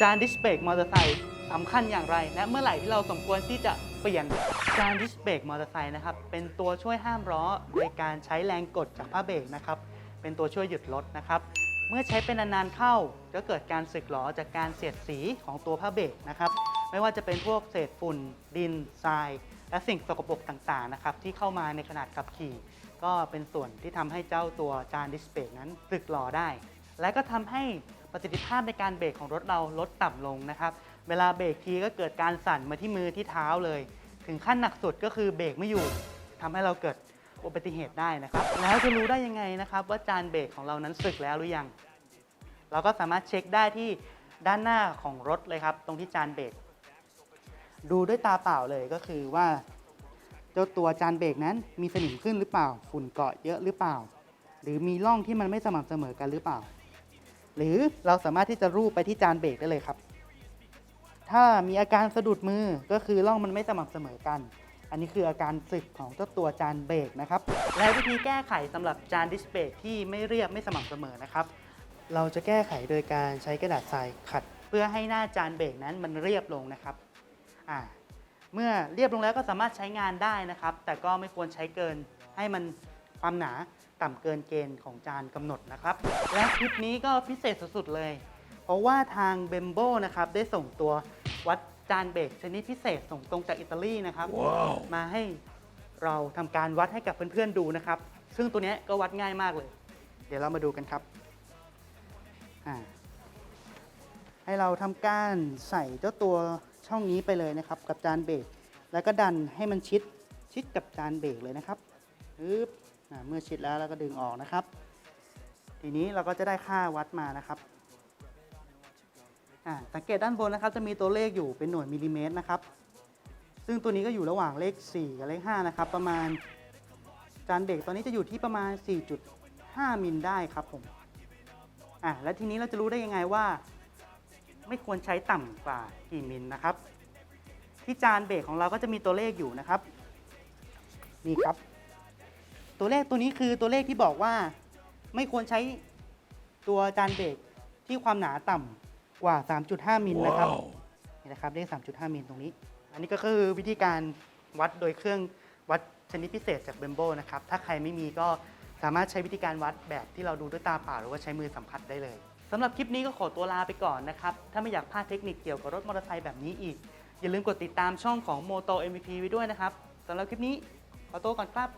จานดิสเบรกมอเตอร์ไซค์สำคัญอย่างไร และเมื่อไหร่ที่เราสมควรที่จะเปลี่ยนจานดิสเบรกมอเตอร์ไซค์นะครับ เป็นตัวช่วยห้ามล้อโดยการใช้แรงกดจากผ้าเบรกนะครับ เป็นตัวช่วยหยุดรถนะครับ เมื่อใช้เป็นนานๆเข้าจะเกิดการสึกหรอจากการเสียดสีของตัวผ้าเบรกนะครับ ไม่ว่าจะเป็นพวกเศษฝุ่น ดินทราย และสิ่งสกปรกต่างๆนะครับที่เข้ามาในขนาดขับขี่ ก็เป็นส่วนที่ทำให้เจ้าตัวจานดิสเบรกนั้นสึกหรอได้ และก็ทำให้ ประสิทธิภาพในการเบรกของรถเราลดต่ำลงนะครับ เวลาเบรกทีก็เกิดการสั่นมาที่มือที่เท้าเลย ถึงขั้นหนักสุดก็คือเบรกไม่อยู่ทำให้เราเกิดอุบัติเหตุได้นะครับ แล้วจะรู้ได้ยังไงนะครับ ว่าจานเบรกของเรานั้นสึกแล้วหรือยัง เราก็สามารถเช็คได้ที่ด้านหน้าของรถเลยครับ ตรงที่จานเบรกดูด้วยตาเปล่าเลยก็คือว่า เจ้าตัวจานเบรกนั้นมีสนิมขึ้นหรือเปล่า ฝุ่นเกาะเยอะหรือเปล่า หรือมีร่องที่มันไม่สม่ำเสมอกันหรือเปล่า หรือเราสามารถที่จะรูปไปที่จานเบรกได้เลยครับ ถ้ามีอาการสะดุดมือก็คือร่องมันไม่สม่ำเสมอกัน อันนี้คืออาการสึกของเจ้าตัวจานเบรกนะครับ และวิธีแก้ไขสำหรับจานดิสเบรกที่ไม่เรียบไม่สม่ำเสมอนะครับ เราจะแก้ไขโดยการใช้กระดาษทรายขัด เพื่อให้หน้าจานเบรกนั้นมันเรียบลงนะครับอ่าเมื่อเรียบลงแล้วก็สามารถใช้งานได้นะครับ แต่ก็ไม่ควรใช้เกินให้มันความหนา ต่ำเกินเกณฑ์ของจานกำหนดนะครับ และคลิปนี้ก็พิเศษสุดๆเลย เพราะว่าทางเบมโบนะครับได้ส่งตัววัดจานเบรกชนิดพิเศษส่งตรงจากอิตาลีนะครับมาให้เราทำการวัดให้กับเพื่อนๆดูนะครับ ซึ่งตัวเนี้ยก็วัดง่ายมากเลย เดี๋ยวเรามาดูกันครับอ่าให้เราทำการใส่เจ้าตัวช่องนี้ไปเลยนะครับ กับจานเบรกแล้วก็ดันให้มันชิดชิดกับจานเบรกเลยนะครับปึ๊บอ่า เมื่อชิดแล้วเราก็ดึงออกนะครับ ทีนี้เราก็จะได้ค่าวัดมานะครับอ่าสังเกตด้านบนนะครับจะมีตัวเลขอยู่เป็นหน่วยมิลลิเมตรนะครับ ซึ่งตัวนี้ก็อยู่ระหว่างเลข 4 กับเลข 5 นะครับ ประมาณจานเบรกตอนนี้จะอยู่ที่ประมาณ 4.5 มิลได้ครับผมอะแล้วทีนี้เราจะรู้ได้ยังไงว่า ไม่ควรใช้ต่ำกว่ากี่มิลนะครับ ที่จานเบรกของเราก็จะมีตัวเลขอยู่นะครับ นี่ครับ ตัวเลขตัวนี้คือตัวเลขที่บอกว่า ไม่ควรใช้ตัวจานเบรกที่ความหนาต่ำกว่า 3.5 มิลนะครับนี่นะครับเลข3.5 มิลตรงนี้ อันนี้ก็คือวิธีการวัดโดยเครื่องวัดชนิดพิเศษจากเบมโบนะครับ ถ้าใครไม่มีก็สามารถใช้วิธีการวัดแบบที่เราดูด้วยตาเปล่าหรือว่าใช้มือสัมผัสได้เลยสำหรับคลิปนี้ก็ขอตัวลาไปก่อนนะครับ ถ้าไม่อยากพลาดเทคนิคเกี่ยวกับรถมอเตอร์ไซค์แบบนี้อีก อย่าลืมกดติดตามช่องของ Moto MVP ไว้ด้วยนะครับสำหรับคลิปนี้ ขอตัวก่อนครับ